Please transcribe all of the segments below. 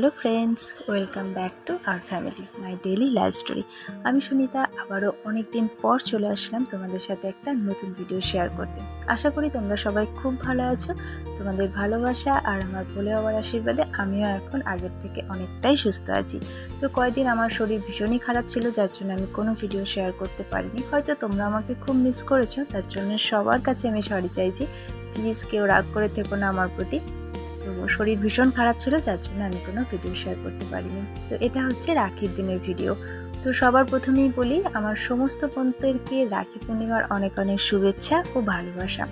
Hello friends, welcome back to our family, my daily life story. আমি সুনিতা, আবারও অনেক দিন পর চলে আসলাম তোমাদের সাথে একটা নতুন ভিডিও শেয়ার করতে। আশা করি তোমরা সবাই খুব ভালো আছো, তোমাদের ভালোবাসা আর আমার ভোলে বাবার আশীর্বাদে আমিও এখন আগের থেকে অনেকটাই সুস্থ আছি। তো কয়দিন আমার শরীর ভীষণই খারাপ ছিল, যার জন্য আমি কোনো ভিডিও শেয়ার করতে পারিনি। হয়তো তোমরা আমাকে খুব মিস করেছ, তার জন্য সবার কাছে আমি সরি চাইছি। প্লিজ কেউ রাগ করে থেকো না আমার প্রতি। তো শরীর ভীষণ খারাপ ছিল, যার জন্য আমি কোনো ভিডিও শেয়ার করতে পারিনি। তো এটা হচ্ছে রাখির দিনের ভিডিও তো সবার প্রথমেই বলি, আমার সমস্ত বন্ধুদেরকে রাখি পূর্ণিমার অনেক অনেক শুভেচ্ছা ও ভালোবাসা।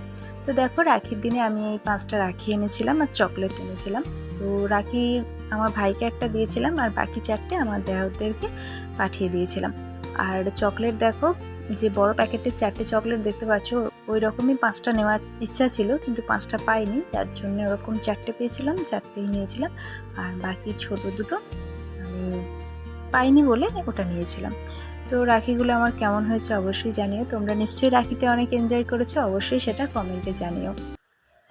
তো দেখো, রাখির দিনে আমি এই পাঁচটা রাখি এনেছিলাম আর চকলেট এনেছিলাম। তো রাখি, আমার ভাইকে একটা দিয়েছিলাম আর বাকি চারটে আমার দেহদেরকে পাঠিয়ে দিয়েছিলাম। আর চকলেট দেখো, যে বড় প্যাকেটের চারটে চকলেট দেখতে পাচ্ছ ওই রকমই পাঁচটা নেওয়ার ইচ্ছা ছিল, কিন্তু পাঁচটা পাইনি। যার জন্য ওরকম চারটে পেয়েছিলাম, চারটেই নিয়েছিলাম। আর বাকি ছোট দুটো আমি পাইনি বলে ওটা নিয়েছিলাম। তো রাখিগুলো আমার কেমন হয়েছে অবশ্যই জানিও। তোমরা নিশ্চয়ই রাখিতে অনেক এনজয় করেছ, অবশ্যই সেটা কমেন্টে জানিও।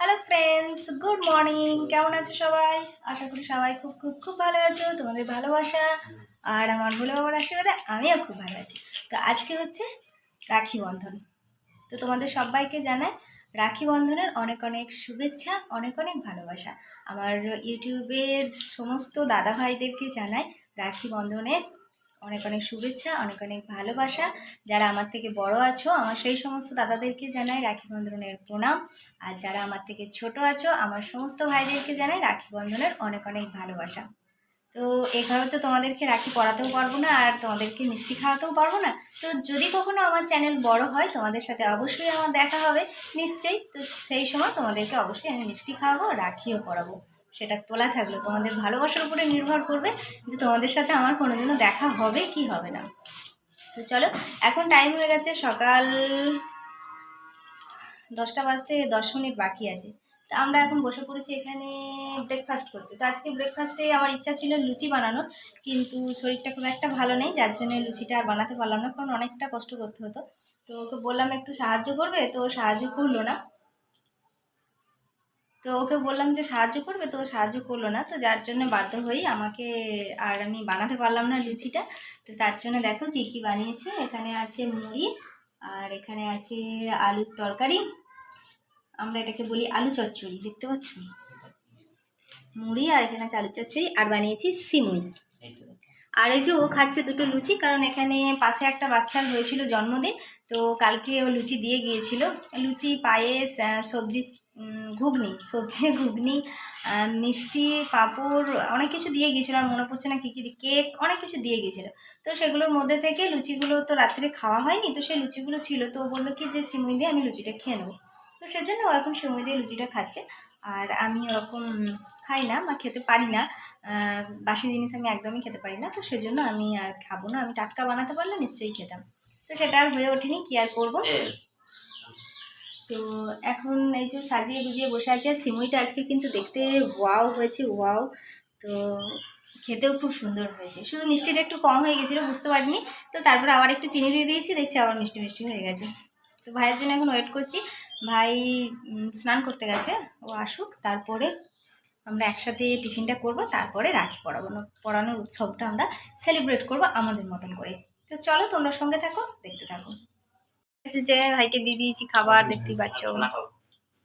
হ্যালো ফ্রেন্ডস গুড মর্নিং কেমন আছো সবাই? আশা করি সবাই খুব খুব খুব ভালো আছো, তোমাদের ভালোবাসা আর আমার ভুলে বাবার আশীর্বাদে আমিও খুব ভালো আছি। তো আজকে হচ্ছে রাখি বন্ধন। তো তোমাদের সবাইকে জানাই রাখি বন্ধনের অনেক অনেক শুভেচ্ছা, অনেক অনেক ভালোবাসা। আমার ইউটিউবের সমস্ত দাদা ভাইদেরকে জানাই রাখি বন্ধনের অনেক অনেক শুভেচ্ছা, অনেক অনেক ভালোবাসা। যারা আমার থেকে বড় আছো, আমার সেই সমস্ত দাদাদেরকে জানাই রাখি বন্ধনের প্রণাম। আর যারা আমার থেকে ছোট আছো, আমার সমস্ত ভাইদেরকে জানাই রাখি বন্ধনের অনেক অনেক ভালোবাসা। তো এইভাবে তো তোমাদেরকে রাখি পড়াতেও পারব না আর তোমাদেরকে মিষ্টি খাওয়াতেও পারব না। তো যদি কখনো আমার চ্যানেল বড় হয়, তোমাদের সাথে অবশ্যই আমার দেখা হবে, নিশ্চয়ই। তো সেই সময় তোমাদেরকে অবশ্যই আমি মিষ্টি খাওয়াবো, রাখিও পড়াবো। সেটা তোলা থাকল। তোমাদের ভালোবাসার উপরে নির্ভর করবে যে তোমাদের সাথে আমার কোনোদিনও দেখা হবে কি হবে না। তো চলো, এখন টাইম হয়ে গেছে সকাল দশটা বাজতে দশ মিনিট বাকি আছে। তো আমরা এখন বসে পড়েছি এখানে ব্রেকফাস্ট করতে। তো আজকে ব্রেকফাস্টে আমার ইচ্ছা ছিল লুচি বানানোর, কিন্তু শরীরটা খুব একটা ভালো নেই, যার জন্য লুচিটা আর বানাতে পারলাম না, কারণ অনেকটা কষ্ট করতে হতো। তো ওকে বললাম, একটু সাহায্য করবে? তো সাহায্য করল না। তো ওকে বললাম যে, সাহায্য করবে? তো সাহায্য করল না, তো যার জন্য বাধ্য হই আমাকে আর আমি বানাতে পারলাম না লুচিটা। তো তার জন্য দেখো কী কী বানিয়েছে। এখানে আছে মুড়ি, আর এখানে আছে আলুর তরকারি আমরা এটাকে বলি আলু চচ্চড়ি, দেখতে পাচ্ছ? মুড়ি আর এখানে আছে আলু চচ্চড়ি, আর বানিয়েছি সিমুই। আর এই যে ও খাচ্ছে দুটো লুচি, কারণ এখানে পাশে একটা বাচ্চার হয়েছিল জন্মদিন, তো কালকে ও লুচি দিয়ে গিয়েছিল। লুচি, পায়েস সবজি ঘুগনি সবজি, ঘুগনি মিষ্টি, পাঁপড়, অনেক কিছু দিয়ে গিয়েছিল, আর মনে পড়ছে না কী কী, কেক, অনেক কিছু দিয়ে গিয়েছিল। তো সেগুলোর মধ্যে থেকে লুচিগুলো তো রাত্রে খাওয়া হয়নি, তো সেই লুচিগুলো ছিল, তো বলল কি যে সিমুই দিয়ে আমি লুচিটা খেয়ে নেব। তো সেজন্য ও এখন সিমুই দিয়ে লুচিটা খাচ্ছে। আর আমি ওরকম খাই না বা খেতে পারি না। বাসি জিনিস আমি একদমই খেতে পারি না। তো সেজন্য আমি আর খাব না। আমি টাটকা বানাতে পারলে নিশ্চয়ই খেতাম। তো সেটা আর হয়ে ওঠেনি। কি আর করব? তো এখন এই যে সাজিয়ে গুজিয়ে বসে আছে। আর সিমুইটা আজকে কিন্তু দেখতে ওয়াও হয়েছে ওয়াও। তো খেতেও খুব সুন্দর হয়েছে। শুধু মিষ্টিটা একটু কম হয়ে গেছিল বুঝতে পারিনি। তো তারপর আবার একটু চিনি দিয়ে দিয়েছি। দেখছি আবার মিষ্টি মিষ্টি হয়ে গেছে। তো ভাইয়ের জন্য এখন ওয়েট করছি। ভাই স্নান করতে গেছে। ও আসুক তারপরে আমরা একসাথে টিফিনটা করব তারপরে রাখি পড়াবো। না পড়ানোর উৎসবটা আমরা সেলিব্রেট করব আমাদের মতন করে। তো চলো তোমরা সঙ্গে থাকো দেখতে থাকো। যে ভাইকে দিয়ে দিয়েছি খাবার দেখতেই পাচ্ছ।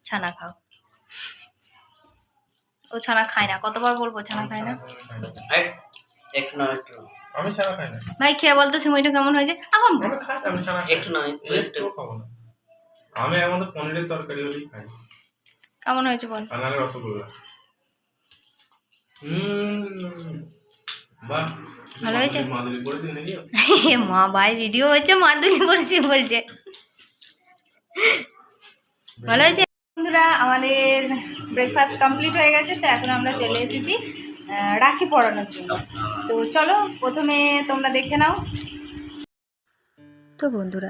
ছানা খাও। ও ছানা খায় না। কতবার বলব ছানা খায় না? একটু না। একটু আমি ছাড়া খাই না। ভাই খেয়ে বলতো সময়টা কেমন হয়েছে? আমার খাই না, আমি ছাড়া একটু না। একটু খাব না। আমি আমাদের পনিরের তরকারি হলেই খাই। কেমন হয়েছে বল? নাহলে রসগোল্লা। ভালো হয়েছে? মা ভাই ভিডিও হচ্ছে মাদুলি করেছি বলছে। ভালো হয়েছে? বন্ধুরা আমাদের ব্রেকফাস্ট কমপ্লিট হয়ে গেছে তো এখন আমরা চলে এসেছি রাখি পরানোর জন্য। তো চলো প্রথমে তোমরা দেখে নাও। তো বন্ধুরা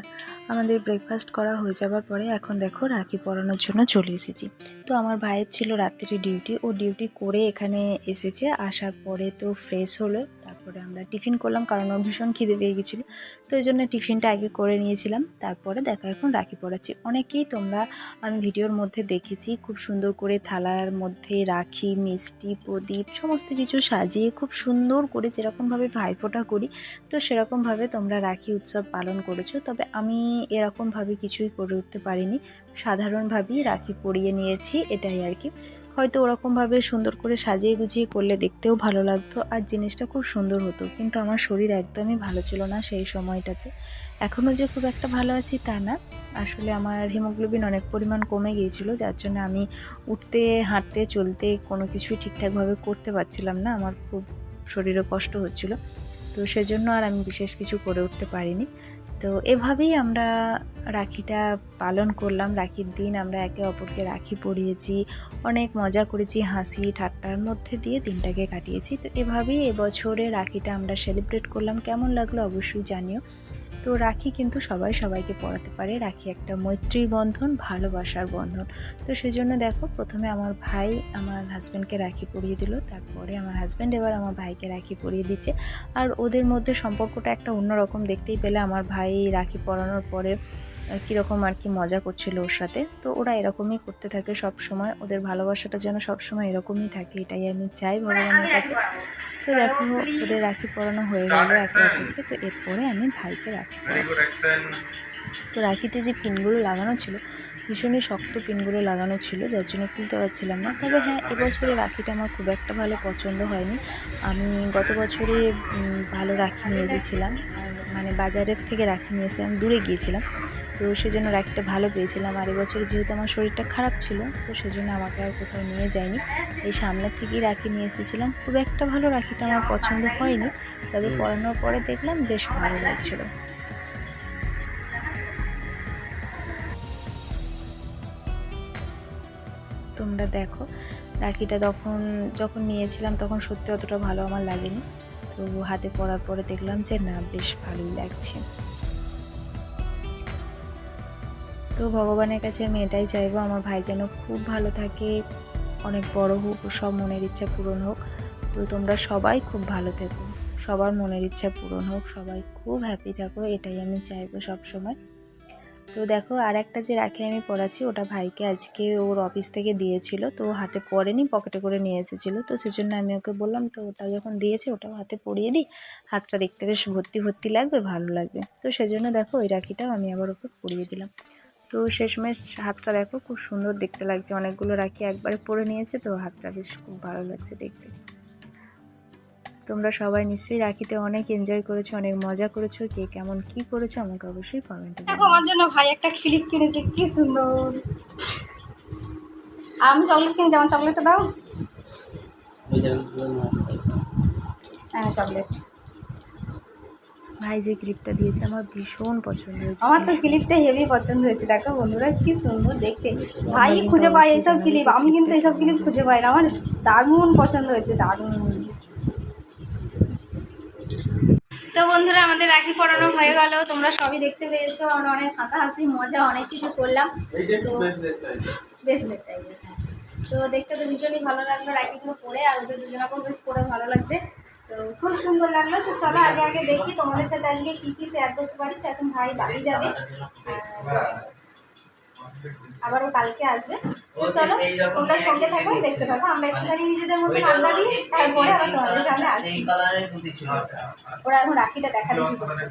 আমাদের ব্রেকফাস্ট করা হয়ে যাবার পরে এখন দেখো রাখি পরানোর জন্য চলে এসেছি। তো আমার ভাইয়ের ছিল রাত্রি ডিউটি ও ডিউটি করে এখানে এসেছে, আসার পরে তো ফ্রেশ হলো। তারপরে আমরা টিফিন করলাম কারণ ওর ভীষণ খিদে পেয়ে গেছিল। তো এই জন্য টিফিনটা আগে করে নিয়েছিলাম। তারপরে দেখা এখন রাখি পড়াচ্ছি। অনেকেই তোমরা আমি ভিডিওর মধ্যে দেখেছি খুব সুন্দর করে থালার মধ্যে রাখি, মিষ্টি, প্রদীপ সমস্ত কিছু সাজিয়ে খুব সুন্দর করে যেরকমভাবে ভাইফোঁটা করি, তো সেরকমভাবে তোমরা রাখি উৎসব পালন করেছ। তবে আমি এরকমভাবে কিছুই করে উঠতে পারিনি। সাধারণভাবেই রাখি পরিয়ে নিয়েছি, এটাই আর কি। হয়তো ওরকমভাবে সুন্দর করে সাজিয়ে গুছিয়ে করলে দেখতেও ভালো লাগতো আর জিনিসটা খুব সুন্দর হতো। কিন্তু আমার শরীর একদমই ভালো ছিল না সেই সময়টাতে। এখনও যে খুব একটা ভালো আছি তা না। আসলে আমার হিমোগ্লোবিন অনেক পরিমাণ কমে গিয়েছিল, যার জন্য আমি উঠতে, হাঁটতে, চলতে কোনো কিছুই ঠিকঠাকভাবে করতে পারছিলাম না। আমার খুব শরীরে কষ্ট হচ্ছিল। তো সেজন্য আর আমি বিশেষ কিছু করে উঠতে পারিনি। তো এভাবেই আমরা রাখিটা পালন করলাম। রাখির দিন আমরা একে অপরকে রাখি পরিয়েছি, অনেক মজা করেছি, হাসি, ঠাট্টার মধ্যে দিয়ে দিনটাকে কাটিয়েছি। তো এভাবেই এবছরে রাখিটা আমরা সেলিব্রেট করলাম। কেমন লাগল অবশ্যই জানিও। তো রাখি কিন্তু সবাই সবাইকে পড়াতে পারে। রাখি একটা মৈত্রীর বন্ধন, ভালোবাসার বন্ধন। তো সেজন্য দেখো, প্রথমে আমার ভাই আমার হাজব্যান্ডকে রাখি পরিয়ে দিল, তারপরে আমার হাজব্যান্ড এবার আমার ভাইকে রাখি পরিয়ে দিচ্ছে। আর ওদের মধ্যে সম্পর্কটা একটা অন্যরকম, দেখতেই পেলে আমার ভাই রাখি পরানোর পরে কীরকম আর কি মজা করছিল ওর সাথে। তো ওরা এরকমই করতে থাকে সব সময় ওদের ভালোবাসাটা যেন সব সময় এরকমই থাকে, এটাই আমি চাই ভগবানের কাছে। তো দেখো, ওদের রাখি পরানো হয়ে গেল একে অপরকে। তো এরপরে আমি ভাইকে রাখি তো রাখিতে যে পিনগুলো লাগানো ছিল, ভীষণই শক্ত পিনগুলো লাগানো ছিল, যার জন্য খুলতে পারছিলাম না। তবে হ্যাঁ এবছরে রাখিটা আমার খুব একটা ভালো পছন্দ হয়নি। আমি গত বছরে ভালো রাখি নিয়ে এসেছিলাম। মানে বাজারের থেকে রাখি নিয়ে এসে আমি দূরে গিয়েছিলাম। তো সেজন্য রাখিটা ভালো পেয়েছিলাম। আর এবছরে যেহেতু আমার শরীরটা খারাপ ছিল তো সেজন্য আমাকে আর কোথাও নিয়ে যায়নি। এই সামনের থেকেই রাখি নিয়ে এসেছিলাম। খুব একটা ভালো রাখিটা আমার পছন্দ হয়নি তবে পরানোর পরে দেখলাম বেশ ভালো লাগছিল। তোমরা দেখো রাখিটা তখন যখন নিয়েছিলাম তখন সত্যি অতটা ভালো আমার লাগেনি। তো হাতে পরার পরে দেখলাম যে না বেশ ভালোই লাগছে। তো ভগবানের কাছে আমি এটাই চাইব, আমার ভাই যেন খুব ভালো থাকে, অনেক বড় হোক, সব মনের ইচ্ছা পূরণ হোক। তো তোমরা সবাই খুব ভালো থেকো, সবার মনের ইচ্ছা পূরণ হোক, সবাই খুব হ্যাপি থাকো, এটাই আমি চাইব সব সময় তো দেখো আর একটা যে রাখি আমি পরাচ্ছি, ওটা ভাইকে আজকে ওর অফিস থেকে দিয়েছিল, তো হাতে পরেনি পকেটে করে নিয়ে এসেছিল। তো সেজন্য আমি ওকে বললাম, তো ওটা যখন দিয়েছে, ওটাও হাতে পরিয়ে দিই। হাতটা দেখতে বেশ ভর্তি ভর্তি লাগবে, ভালো লাগবে। তো সেজন্য দেখো, ওই রাখিটাও আমি আবার ওকে পরিয়ে দিলাম। তো শেষমেশ হাতটা দেখো খুব সুন্দর দেখতে লাগছে। অনেকগুলো রাখি একবারে পরে নিয়েছে তো হাতটা বেশ খুব ভালো লাগছে দেখতে। তোমরা সবাই নিশ্চয়ই রাখিতে অনেক এনজয় করেছ অনেক মজা করেছ। কে কেমন কি করেছ আমাকে অবশ্যই কমেন্টে দেখো আমার জন্য ভাই একটা ক্লিপ কিনেছে কি সুন্দর। আর আমি চকলেট কিনেছি আমার চকলেটটা দাও। হ্যাঁ চকলেট ভাই যে ক্লিপটা দিয়েছে আমার ভীষণ পছন্দ হয়েছে। আমার তো ক্লিপটা হেভি পছন্দ হয়েছে। দেখো বন্ধুরা কি সুন্দর দেখতে। ভাই খুঁজে পায় এইসব ক্লিপ আমি কিন্তু এইসব ক্লিপ খুঁজে পাই না। আমার দারুণ পছন্দ হয়েছে দারুণ। তো বন্ধুরা আমাদের রাখি পরানো হয়ে গেল। তোমরা সবই দেখতে পেয়েছ। আমরা অনেক হাসাহাসি মজা অনেক কিছু করলাম। ব্রেসলেট টাইপের হ্যাঁ। তো দেখতে তো ভীষণই ভালো লাগল। রাখিগুলো পরে আর ওদের দুজনাকেও বেশ পরে ভালো লাগছে। তো খুব সুন্দর লাগল। তো চলো আগে আগে দেখি তোমাদের সাথে আজকে কী কী শেয়ার করতে পারি। তো এখন ভাই বাড়ি যাবে। আবারও কালকে আসবে। তো চলো তোমরা সঙ্গে থাকো দেখতে থাকো। আমরা একটুখানি নিজেদের মতো আড্ডা দিই তারপরে আবার তোমাদের সামনে আসি। ওরা এখন রাখিটা দেখা দেখি করছে।